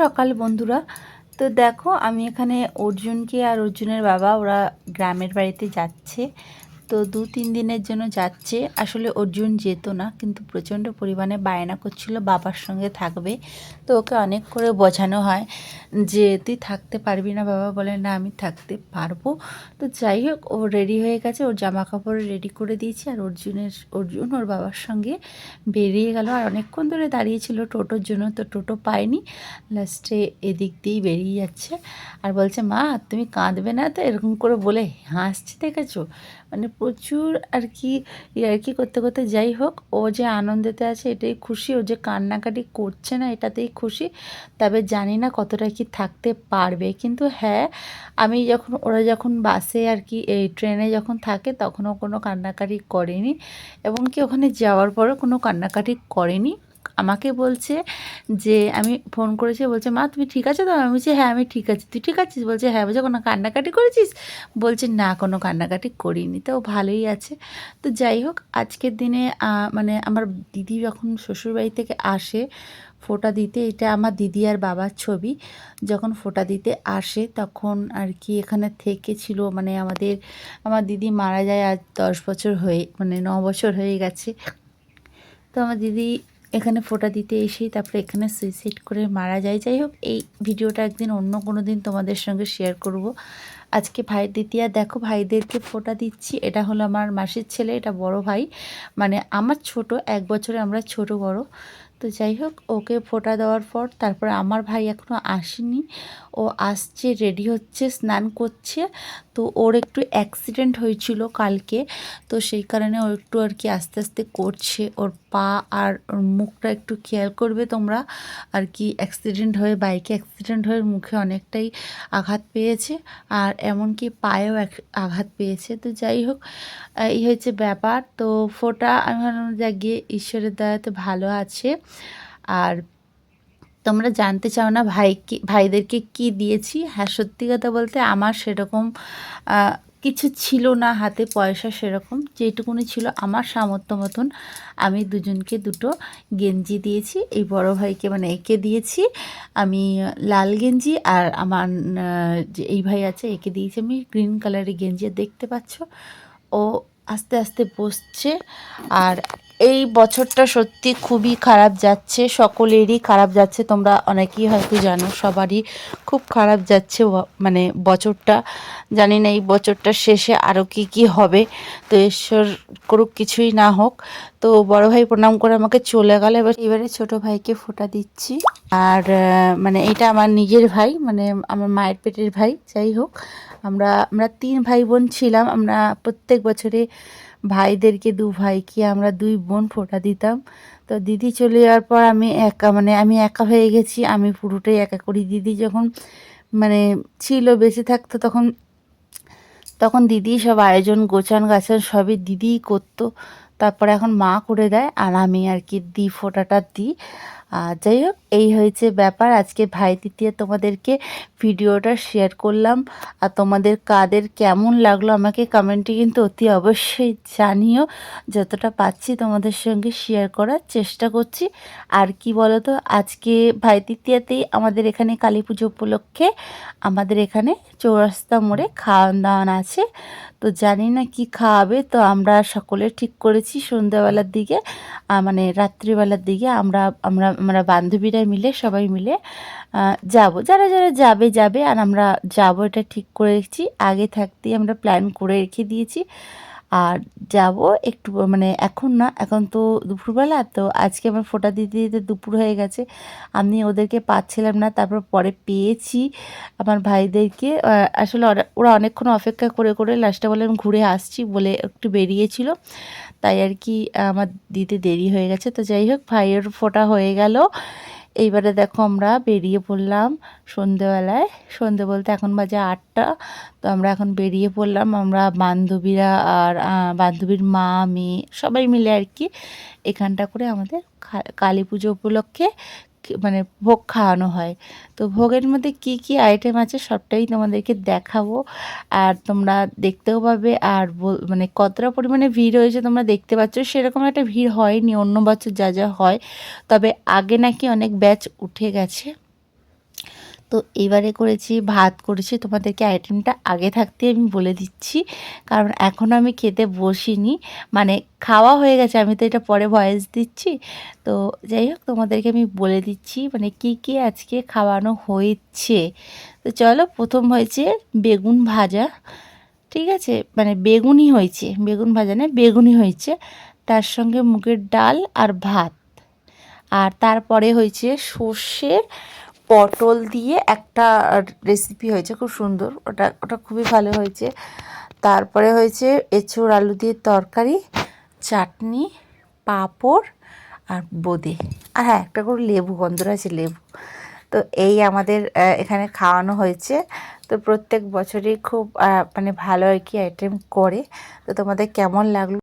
সকাল বন্ধুরা। তো দেখো আমি এখানে অর্জুনকে আর অর্জুনের বাবা ওরা গ্রামের বাড়িতে যাচ্ছে। তো দু তিন দিনের জন্য যাচ্ছে। আসলে অর্জুন যেত না, কিন্তু প্রচণ্ড পরিমাণে বায়না করছিল, বাবার সঙ্গে থাকবে। তো ওকে অনেক করে বোঝানো হয় যে, তুই থাকতে পারবি না বাবা। বলে, না, আমি থাকতে পারব। তো যাই হোক, ও রেডি হয়ে গেছে। ওর জামা কাপড় রেডি করে দিয়েছি আর অর্জুনের, অর্জুন ওর বাবার সঙ্গে বেরিয়ে গেল। আর অনেকক্ষণ ধরে দাঁড়িয়েছিল টোটোর জন্য, তো টোটো পায়নি। লাস্টে এদিক দিয়েই বেরিয়ে যাচ্ছে। আর বলছে, মা, তুমি কাঁদবে না? তো এরকম করে বলে হাসছে দেখেছ? মানে প্রচুর আর কি আর কি করতে করতে যাই হোক, ও যে আনন্দেতে আছে এটাই খুশি, ও যে কান্নাকাটি করছে না এটাতেই খুশি, তবে জানি না কতটা কি থাকতে পারবে। কিন্তু হ্যাঁ আমি যখন, ওরা যখন বাসে আর কি এই ট্রেনে যখন থাকে তখনও কোনো কান্নাকাটি করেনি, এবং কি ওখানে যাওয়ার পরও কোনো কান্নাকাটি করেনি। আমাকে বলছে যে, আমি ফোন করেছি, বলছে, মা, তুমি ঠিক আছে তো? আমি বলছি হ্যাঁ আমি ঠিক আছি। তুই ঠিক আছিস? বলছে হ্যাঁ বলছে, কোনো কান্নাকাটি করেছিস? বলছে, না, কোনো কান্নাকাটি করিনি। তো ভালোই আছে। তো যাই হোক, আজকের দিনে মানে আমার দিদি যখন শ্বশুরবাড়ি থেকে আসে ফোটা দিতে, এটা আমার দিদি আর বাবার ছবি। যখন ফোটা দিতে আসে, তখন আর কি এখানে থেকে ছিল মানে আমাদের, আমার দিদি মারা যায় আজ দশ বছর হয়ে মানে ন বছর হয়ে গেছে। তো আমার দিদি এখানে ফোটা দিতে এসেই তারপরে এখানে সুইসাইড করে মারা যায়। যাই হোক, এই ভিডিওটা একদিন অন্য কোনো দিন তোমাদের সঙ্গে শেয়ার করব। আজকে ভাইয়ের দ্বিতীয়া দেখো ভাইদেরকে ফোটা দিচ্ছি। এটা হলো আমার মাসির ছেলে, এটা বড় ভাই। মানে আমার ছোট, এক বছরে আমরা ছোট বড়। তো যাই হোক, ওকে ফোটা দেওয়ার পর তারপরে আমার ভাই এখনও আসেনি। ও আসছে রেডি হচ্ছে, স্নান করছে। তো ওর একটু অ্যাক্সিডেন্ট হয়েছিল কালকে। তো সেই কারণে ও একটু আর কি আস্তে আস্তে করছে। ওর পা আর মুখটা একটু খেয়াল করবে তোমরা। আর কি অ্যাক্সিডেন্ট হয়ে বাইকে অ্যাক্সিডেন্ট হয়ে মুখে অনেকটাই আঘাত পেয়েছে। আর এমনকি পায়েও আঘাত পেয়েছে। তো যাই হোক এই হয়েছে ব্যাপার। তো ফোটা আমি গিয়ে ঈশ্বরের দয়াতে ভালো আছে। আর তোমরা জানতে চাও না ভাইকে, ভাইদেরকে কি দিয়েছি? হ্যাঁ সত্যি কথা বলতে আমার সেরকম কিছু ছিল না, হাতে পয়সা সেরকম, যেটুকুনি ছিল আমার সামর্থ্য মতন আমি দুজনকে দুটো গেঞ্জি দিয়েছি, এই বড় ভাইকে মানে একে দিয়েছি, আমি লাল গেঞ্জি আর আমার যে এই ভাই আছে একে দিয়েছি আমি গ্রিন কালারের গেঞ্জি, দেখতে পাচ্ছ? ও আস্তে আস্তে বসছে আর এই বছরটা সত্যি খুবই খারাপ যাচ্ছে, সকলেরই খারাপ যাচ্ছে, তোমরা অনেকেই হয়তো জানো, সবারই খুব খারাপ যাচ্ছে মানে বছরটা। জানি না এই বছরটা শেষে আরও কি কি হবে, তো ঈশ্বর করুক কিছুই না হোক। তো বড় ভাই প্রণাম করে আমাকে চলে গেল, এবার এবারে ছোট ভাইকে ফোটা দিচ্ছি। আর মানে এটা আমার নিজের ভাই মানে আমার মায়ের পেটের ভাই, যাই হোক। আমরা আমরা তিন ভাই বোন ছিলাম, আমরা প্রত্যেক বছরে ভাইদেরকে, দু ভাইকে আমরা দুই বোন ফোটা দিতাম। তো দিদি চলে যাওয়ার পর আমি একা মানে আমি একা হয়ে গেছি। আমি পুরোটাই একা করি। দিদি যখন মানে ছিল, বেঁচে থাকতো তখন তখন দিদি সব আয়োজন, গোছান, গাছান সবই দিদিই করতো। তারপরে এখন মা করে দেয় আর আমি আর কি দিই ফোটাটা দিই। যাই হোক, এই হয়েছে ব্যাপার। আজকে ভাই তৃতীয় তোমাদেরকে ভিডিওটা শেয়ার করলাম। আর তোমাদের কাদের কেমন লাগল আমাকে কমেন্টে কিন্তু অতি অবশ্যই জানিও। যতটা পাচ্ছি তোমাদের সঙ্গে শেয়ার করার চেষ্টা করছি। আর কি বলো তো আজকে ভাই তৃতীয়াতেই আমাদের এখানে কালী পুজো উপলক্ষে আমাদের এখানে চৌরাস্তা মোড়ে খাওয়ান দাওয়ান আছে। তো জানি না কি খাওয়াবে, তো আমরা সকলে ঠিক করেছি সন্ধ্যাবেলার দিকে মানে রাত্রিবেলার দিকে আমরা আমরা আমরা বান্ধবীরা মিলে, সবাই মিলে যাব। যারা যারা যাবে যাবে, আর আমরা যাব এটা ঠিক করে রেখেছি আগে থাকতেই আমরা প্ল্যান করে রেখে দিয়েছি। আর যাব একটু মানে এখন না, এখন তো দুপুরবেলা, তো আজকে আমার ফোটা দিতে দিতে দুপুর হয়ে গেছে। আমি ওদেরকে পাচ্ছিলাম না, তারপর পরে পেয়েছি আমার ভাইদেরকে। আসলে ওরা অনেকক্ষণ অপেক্ষা করে করে লাস্টে বলে আমি ঘুরে আসছি বলে একটু বেরিয়েছিল। তাই আর কি, আমার দিতে দেরি হয়ে গেছে। তো যাই হোক, ভাইয়ের ফোটা হয়ে গেল। এইবারে দেখো আমরা বেরিয়ে পড়লাম সন্ধেবেলায়। সন্ধে বলতে এখন বাজে আটটা, তো আমরা এখন বেরিয়ে পড়লাম। আমরা বান্ধবীরা আর বান্ধবীর মা মেয়ে সবাই মিলে আর কি এখানটা করে আমাদের কালী পুজো উপলক্ষে মানে ভোগ খাওয়ানো হয়। তো ভোগের মধ্যে কি কি আইটেম আছে সবটাই তোমাদেরকে দেখাবো। আর তোমরা দেখতেও পাবে, আর মানে কতটা পরিমাণে ভিড় হয়েছে তোমরা দেখতে পাচ্ছ। সেরকম একটা ভিড় হয়নি, অন্য বছর যা যা হয়। তবে আগে নাকি অনেক ব্যাচ উঠে গেছে। তো এবারে করেছি, ভাত করেছি। তোমাদেরকে আইটেমটা আগে থাকতে আমি বলে দিচ্ছি। কারণ এখনও আমি খেতে বসিনি। মানে খাওয়া হয়ে গেছে, আমি তো এটা পরে ভয়েস দিচ্ছি। তো যাই হোক, তোমাদেরকে আমি বলে দিচ্ছি মানে কি কি আজকে খাওয়ানো হয়েছে। তো চলো, প্রথম হয়েছে বেগুন ভাজা। ঠিক আছে? মানে বেগুনই হয়েছে। বেগুন ভাজা না, বেগুনই হয়েছে। তার সঙ্গে মুগের ডাল আর ভাত। আর তারপরে হয়েছে সর্ষের পটল দিয়ে একটা রেসিপি হয়েছে, খুব সুন্দর। ওটা ওটা খুবই ভালো হয়েছে। তারপরে হয়েছে এঁচোড় আলু দিয়ে তরকারি, চাটনি, পাঁপড় আর বোঁদে। আর হ্যাঁ একটা করে লেবু, গন্ধরাজ লেবু। তো এই আমাদের এখানে খাওয়ানো হয়েছে। তো প্রত্যেক বছরই খুব মানে ভালো আর কি আইটেম করে। তো তোমাদের কেমন লাগল?